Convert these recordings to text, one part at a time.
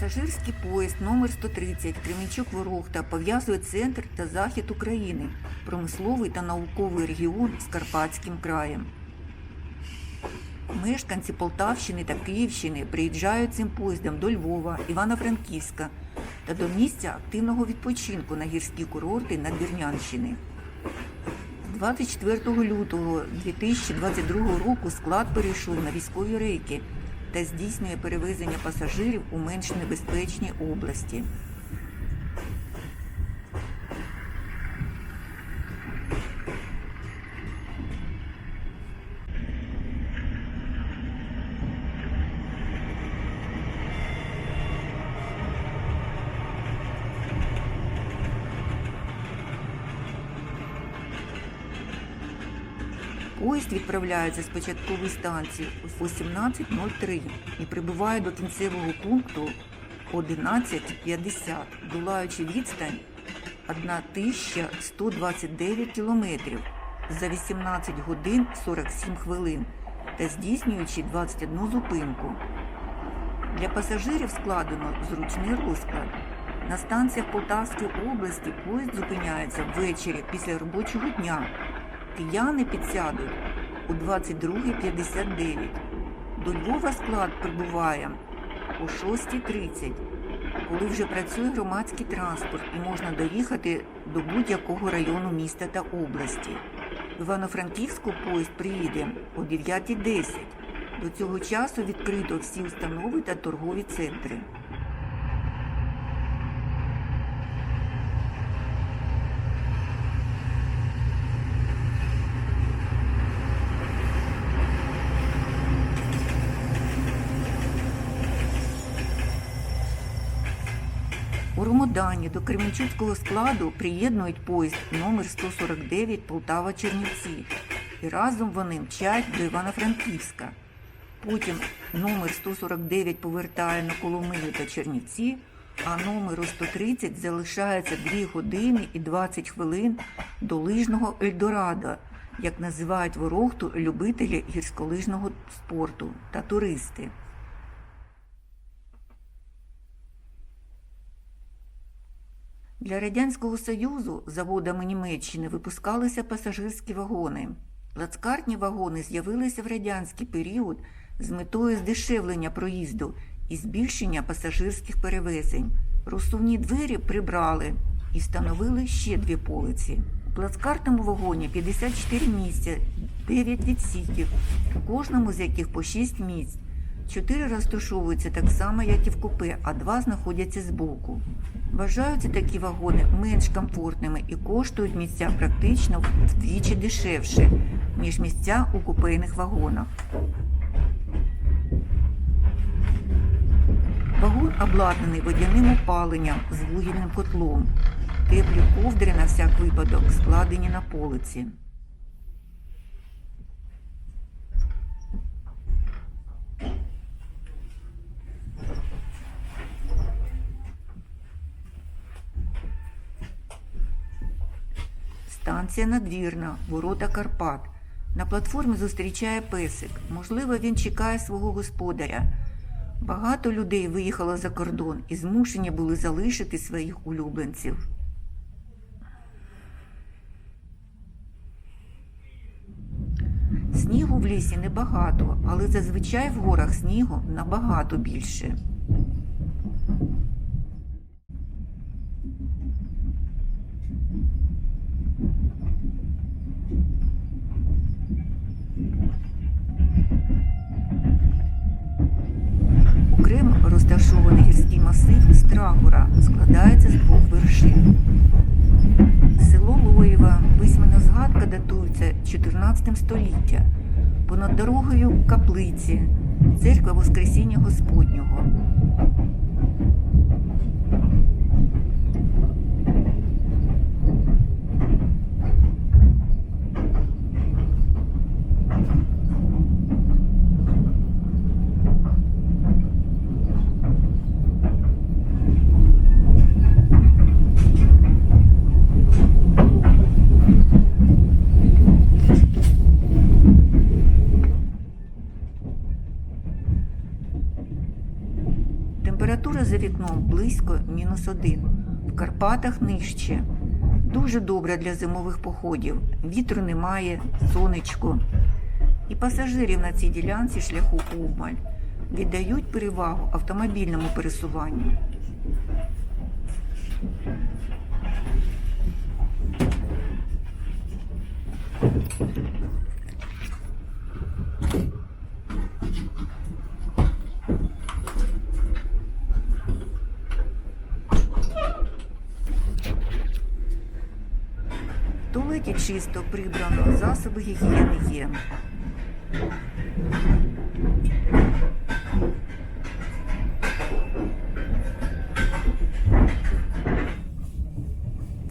Пасажирський поїзд номер 130 Кременчук-Ворохта пов'язує центр та захід України, промисловий та науковий регіон з Карпатським краєм. Мешканці Полтавщини та Київщини приїжджають цим поїздом до Львова, Івано-Франківська та до місця активного відпочинку на гірські курорти Надвірнянщини. З 24 лютого 2022 року склад перейшов на військові рейки та здійснює перевезення пасажирів у менш небезпечні області. Поїзд відправляється з початкової станції о 18.03 і прибуває до кінцевого пункту 11.50, долаючи відстань 1129 кілометрів за 18 годин 47 хвилин та здійснюючи 21 зупинку. Для пасажирів складено зручний розклад. На станціях Полтавської області поїзд зупиняється ввечері після робочого дня. Кияни підсядуть у 22.59. До Львова склад прибуває о 6.30, коли вже працює громадський транспорт і можна доїхати до будь-якого району міста та області. В Івано-Франківську поїзд приїде о 9.10. До цього часу відкрито всі установи та торгові центри. Ромодані до Кременчуцького складу приєднують поїзд номер 149 Полтава-Чернівці. І разом вони мчать до Івано-Франківська. Потім номер 149 повертає на Коломию та Чернівці, а номеру 130 залишається 2 години і 20 хвилин до лижного Ельдорадо, як називають ворохту любителі гірськолижного спорту та туристи. Для Радянського Союзу заводами Німеччини випускалися пасажирські вагони. Плацкартні вагони з'явилися в радянський період з метою здешевлення проїзду і збільшення пасажирських перевезень. Розсувні двері прибрали і встановили ще дві полиці. У плацкартному вагоні 54 місця, 9 відсіків, у кожному з яких по 6 місць. Чотири розташовуються так само, як і в купе, а два знаходяться збоку. Вважаються такі вагони менш комфортними і коштують місця практично вдвічі дешевше, ніж місця у купейних вагонах. Вагон обладнаний водяним опаленням з вугільним котлом. Теплі ковдри на всяк випадок складені на полиці. Станція надвірна, ворота Карпат. На платформі зустрічає песик. Можливо, він чекає свого господаря. Багато людей виїхало за кордон і змушені були залишити своїх улюбленців. Снігу в лісі небагато, але зазвичай в горах снігу набагато більше. 14 століття. Понад дорогою каплиці, церква Воскресіння Господнього. Вікном близько мінус один. В Карпатах нижче. Дуже добре для зимових походів. Вітру немає, сонечко. І пасажирів на цій ділянці шляху обмаль віддають перевагу автомобільному пересуванню. В туалеті чисто прибрано, засоби гігієни є.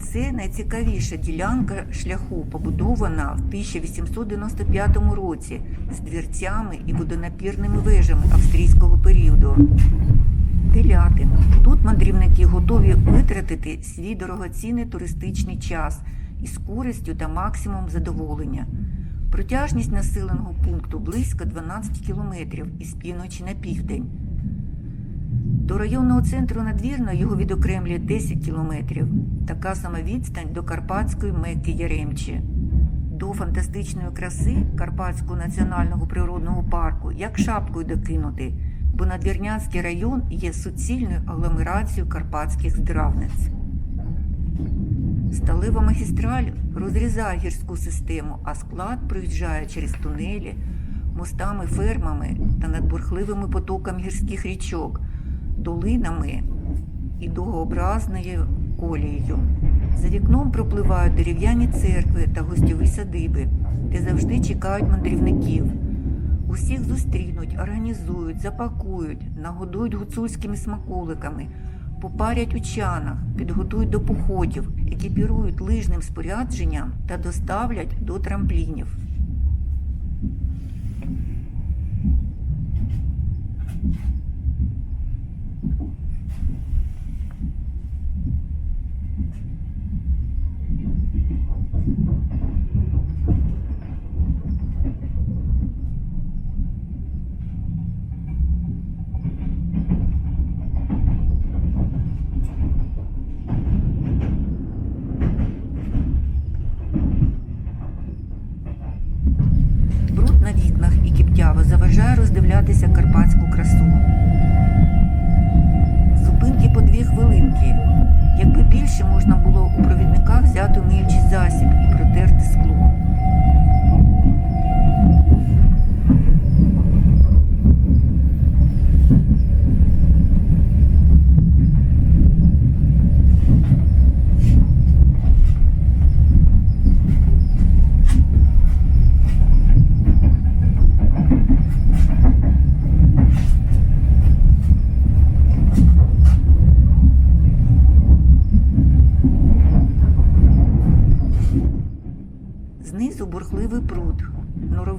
Це найцікавіша ділянка шляху, побудована в 1895 році з двірцями і водонапірними вежами австрійського періоду. Телятин. Тут мандрівники готові витратити свій дорогоцінний туристичний час із користю та максимум задоволення. Протяжність населеного пункту близько 12 кілометрів із півночі на південь. До районного центру надвірно його відокремлює 10 кілометрів. Така сама відстань до Карпатської Мекки Яремчі. До фантастичної краси Карпатського національного природного парку як шапкою докинути, бо Надвірнянський район є суцільною агломерацією карпатських здравниць. Сталева магістраль розрізає гірську систему, а склад проїжджає через тунелі, мостами, фермами та над бурхливими потоками гірських річок, долинами і довгообразною колією. За вікном пропливають дерев'яні церкви та гостьові садиби, де завжди чекають мандрівників. Усіх зустрінуть, організують, запакують, нагодують гуцульськими смаколиками, попарять у чанах, підготують до походів, екіпірують лижним спорядженням та доставлять до трамплінів.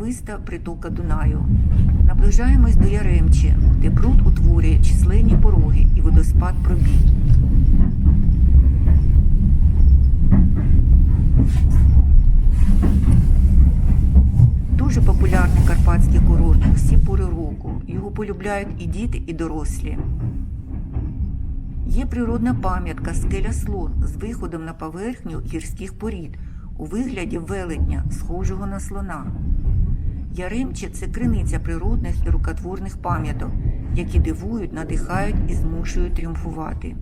Норовиста притока Дунаю. Наближаємось до Яремчі, де пруд утворює численні пороги і водоспад пробій. Дуже популярний карпатський курорт у всі пори року. Його полюбляють і діти, і дорослі. Є природна пам'ятка скеля слон з виходом на поверхню гірських порід у вигляді велетня, схожого на слона. Яремче це криниця природних і рукотворних пам'яток, які дивують, надихають і змушують тріумфувати.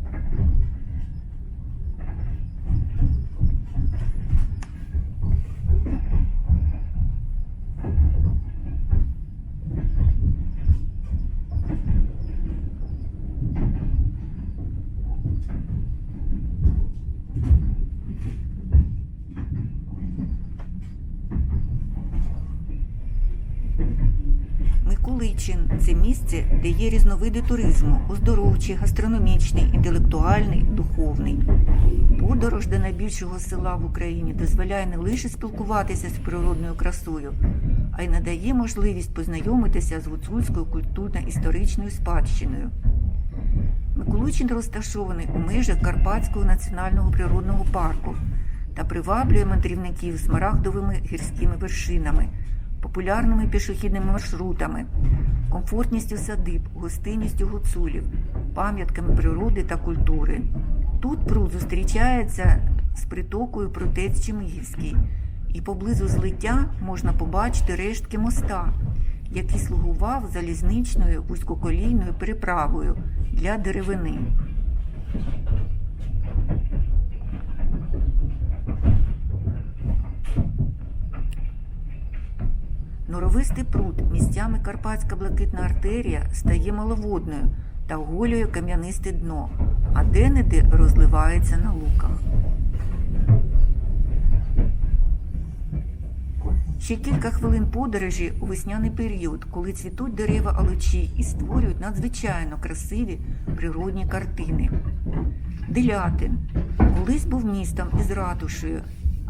Миколичин це місце, де є різновиди туризму оздоровчий, гастрономічний, інтелектуальний, духовний. Подорож до найбільшого села в Україні дозволяє не лише спілкуватися з природною красою, а й надає можливість познайомитися з гуцульською культурно-історичною спадщиною. Миколичин розташований у межах Карпатського національного природного парку та приваблює мандрівників смарагдовими гірськими вершинами, популярними пішохідними маршрутами, комфортністю садиб, гостинністю гуцулів, пам'ятками природи та культури. Тут пруд зустрічається з притокою Протець Чемигівський, і поблизу злиття можна побачити рештки моста, який слугував залізничною вузькоколійною переправою для деревини. Норовистий пруд, місцями Карпатська блакитна артерія стає маловодною та оголює кам'янисте дно, а де-не-де розливається на луках. Ще кілька хвилин подорожі у весняний період, коли цвітуть дерева алучі і створюють надзвичайно красиві природні картини. Делятин колись був містом із ратушею,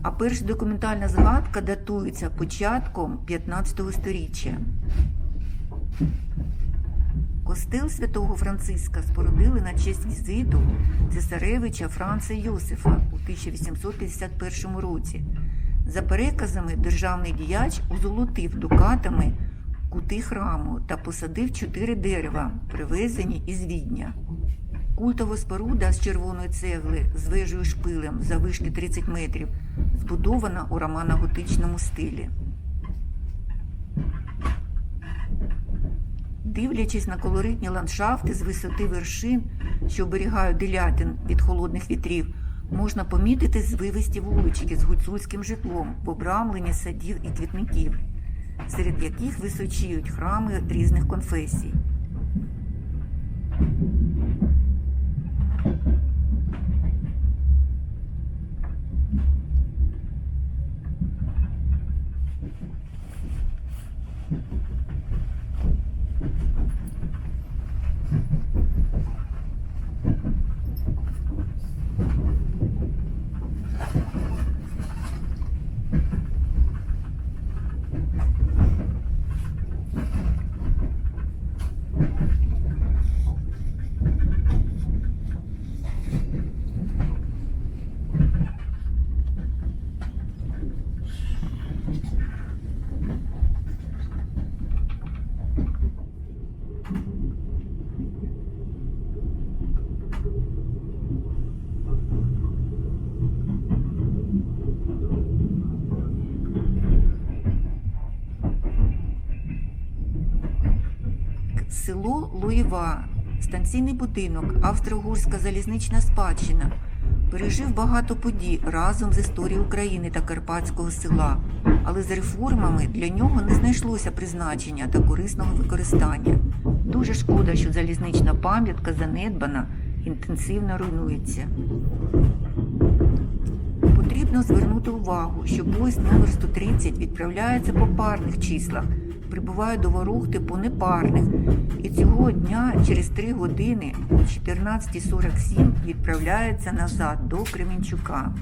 а перша документальна згадка датується початком 15 століття. Костел святого Франциска спорудили на честь візиту цесаревича Франца Йосифа у 1851 році. За переказами, державний діяч озолотив дукатами кути храму та посадив чотири дерева, привезені із Відня. Культова споруда з червоної цегли з вежею шпилем завишки 30 метрів, збудована у романо-готичному стилі. Дивлячись на колоритні ландшафти з висоти вершин, що оберігають делятин від холодних вітрів, можна помітити звивисті вулички з гуцульським житлом в обрамленні садів і квітників, серед яких височіють храми різних конфесій. Село Луєва, станційний будинок, австро-угорська залізнична спадщина. Пережив багато подій разом з історією України та Карпатського села, але з реформами для нього не знайшлося призначення та корисного використання. Дуже шкода, що залізнична пам'ятка занедбана, інтенсивно руйнується. Потрібно звернути увагу, що поїзд номер 130 відправляється по парних числах, прибуває до Ворохти по непарних. І цього дня через 3 години о 14.47 відправляється назад до Кременчука.